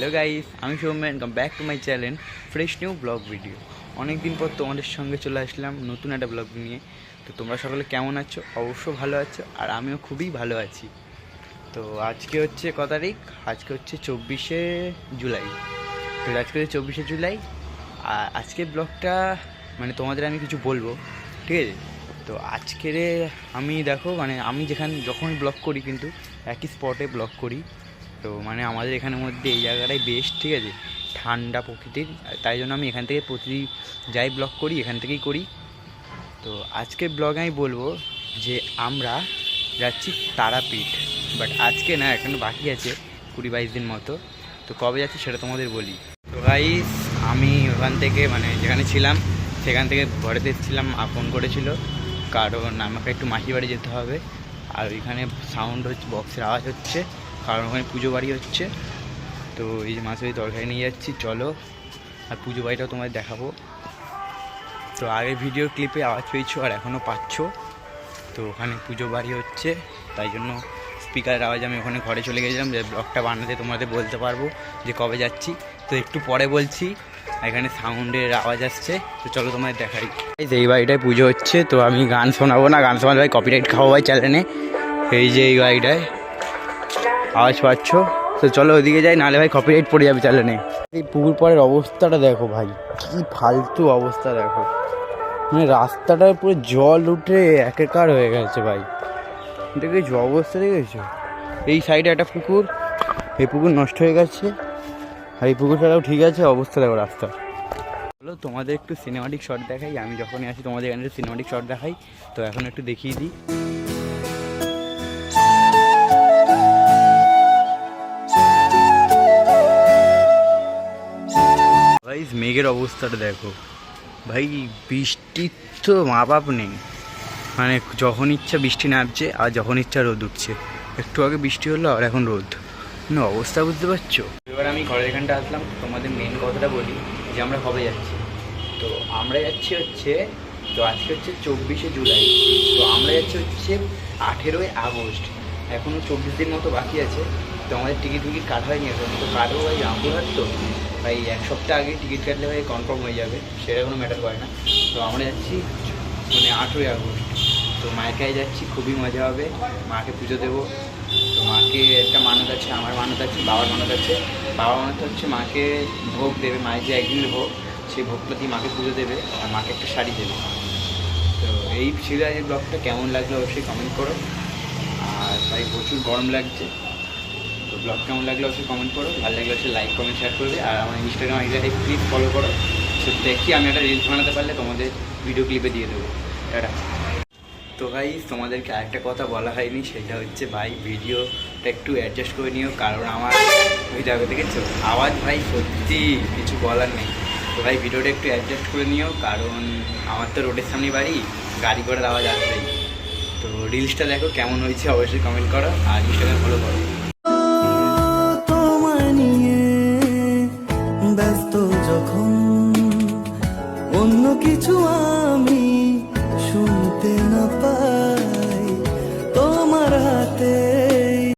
Hello guys আমি Soumyan come back to my channel fresh new blog video অনেক দিন পর তোমাদের সঙ্গে চলে আসলাম নতুন একটা ব্লগ নিয়ে। তো তোমরা সকলে কেমন আছো? অবশ্য ভালো আছো আর আমিও খুবই ভালো আছি। তো আজকে হচ্ছে ক তারিখ? আজকে হচ্ছে চব্বিশে জুলাই। তো আজকে হচ্ছে চব্বিশে জুলাই। আর আজকের ব্লগটা মানে তোমাদের আমি কিছু বলব। ঠিক আছে? তো আজকের আমি দেখো মানে আমি যেখানে যখন ব্লগ করি কিন্তু, একই স্পটে ব্লগ করি। তো মানে আমাদের এখানের মধ্যে এই জায়গাটাই বেস্ট ঠিক আছে? ঠান্ডা প্রকৃতির তাই জন্য আমি এখান থেকে প্রতিদিন যাই ব্লগ করি, এখান থেকেই করি। তো আজকের ব্লগে আমি বলব যে আমরা যাচ্ছি তারাপীঠ বাট আজকে না, এখনও বাকি আছে কুড়ি বাইশ দিন মতো। তো কবে যাচ্ছি সেটা তোমাদের বলি। তো গাইস আমি ওখান থেকে মানে যেখানে ছিলাম, সেখান থেকে ঘরেতে এসেছিলাম ফোন করেছিল। কারণ আমাকে একটু মাসি বাড়ি যেতে হবে। আর ওইখানে সাউন্ড হচ্ছে বক্সের আওয়াজ হচ্ছে। কারণ ওখানে পুজো বাড়ি হচ্ছে। তো এই যে মাছের তরকারি নিয়ে যাচ্ছি, চলো। আর পুজো বাড়িটাও তোমাদের দেখাবো। তো আগের ভিডিও ক্লিপে আওয়াজ পেয়েছ আর এখনও পাচ্ছ। তো ওখানে পুজো বাড়ি হচ্ছে, তাই জন্য স্পিকারের আওয়াজ আমি ওখানে ঘরে চলে গেছিলাম, যে ব্লগটা বানাতে তোমাদের বলতে পারব যে কবে যাচ্ছি। তো একটু পরে বলছি, এখানে সাউন্ডের আওয়াজ আসছে, তো চলো তোমাদের দেখাই। এই বাড়িটায় পুজো হচ্ছে, তো আমি গান শোনাবো না, গান শোনালে ভাই কপিরাইট খাওয়া ভাই চ্যানেলে এই যে এই বাড়িটায়। আওয়াজ পাচ্ছ? তো চলো ওইদিকে যাই নাহলে ভাই কপিরাইট পড়ে যাবে চ্যানেলে এই পুকুর পাড়ের অবস্থাটা দেখো ভাই কি ফালতু অবস্থা দেখো। মানে রাস্তাটায় পুরো জল উঠে একাকার হয়ে গেছে ভাই। দেখেছ অবস্থা দেখেছ? এই সাইডে একটা পুকুর এই পুকুর নষ্ট হয়ে গেছে। আর এই পুকুরটাও ঠিক আছে অবস্থা দেখো রাস্তা। চলো তোমাদের একটু সিনেমাটিক শট দেখাই আমি যখনই আসি তোমাদের এখানে সিনেমাটিক শট দেখাই তো এখন একটু দেখিয়ে দিই। ভাই মেঘের অবস্থাটা দেখো। ভাই বৃষ্টির তো মা বাপ নেই। মানে যখন ইচ্ছা বৃষ্টি নামছে, আর যখন ইচ্ছা রোদ উঠছে। একটু আগে বৃষ্টি হলো, আর এখন রোদ। মানে অবস্থা বুঝতে পারছ? এবার আমি ঘরের এখানটা আসলাম, তোমাদের মেন কথাটা বলি, যে আমরা কবে যাচ্ছি। তো আমরা যাচ্ছি হচ্ছে, তো আজকে হচ্ছে চব্বিশে জুলাই। তো আমরা যাচ্ছি হচ্ছে আঠেরোই আগস্ট। এখনও চব্বিশ দিন মতো বাকি আছে। তো আমাদের টিকিট ফিকিট কাটা হয়নি এখন। তো কাটবো ভাই, রামপুরহাট তো। ভাই, এক সপ্তাহ আগে টিকিট কাটলে ভাই কনফার্ম হয়ে যাবে। সেটা কোনো ম্যাটার করে না। তো আমরা যাচ্ছি মানে আঠেরোই আগস্ট। তো মায়ের কাছে যাচ্ছি, খুবই মজা হবে। মাকে পুজো দেবো। তো মাকে একটা মানত আছে, আমার মানত আছে, বাবার মানত আছে। বাবার মানত হচ্ছে মাকে ভোগ দেবে, মায়ের যে একদিন ভোগ, সেই ভোগটা দিয়ে মাকে পুজো দেবে আর মাকে একটা শাড়ি দেবে। তো এই ছিল ব্লগটা। কেমন লাগল অবশ্যই কমেন্ট করো। ভাই প্রচুর গরম লাগছে। তো ব্লগ কেমন লাগল অবশ্যই কমেন্ট করো। ভালো লাগলে অবশ্যই লাইক কমেন্ট শেয়ার করবে। আর আমার ইনস্টাগ্রাম আইডিটাই প্লিজ ফলো করো। তো দেখি আমি একটা রিলস বানাতে পারলে তোমাদের ভিডিও ক্লিপে দিয়ে দেবো। এটা তো ভাই, তোমাদেরকে আরেকটা কথা বলা হয়নি, সেটা হচ্ছে ভাই ভিডিওটা একটু অ্যাডজাস্ট করে নিও, কারণ আমার ওই জায়গা দেখেছ আওয়াজ ভাই সত্যি কিছু বলার নেই। তো ভাই ভিডিওটা একটু অ্যাডজাস্ট করে নিও, কারণ আমার তো রোডের সামনে বাড়ি, গাড়ি ঘোড়ার আওয়াজ আসবেই। তো রিলসটা দেখো কেমন হয়েছে অবশ্যই কমেন্ট করো আর ইনস্টাগ্রাম ফলো করো।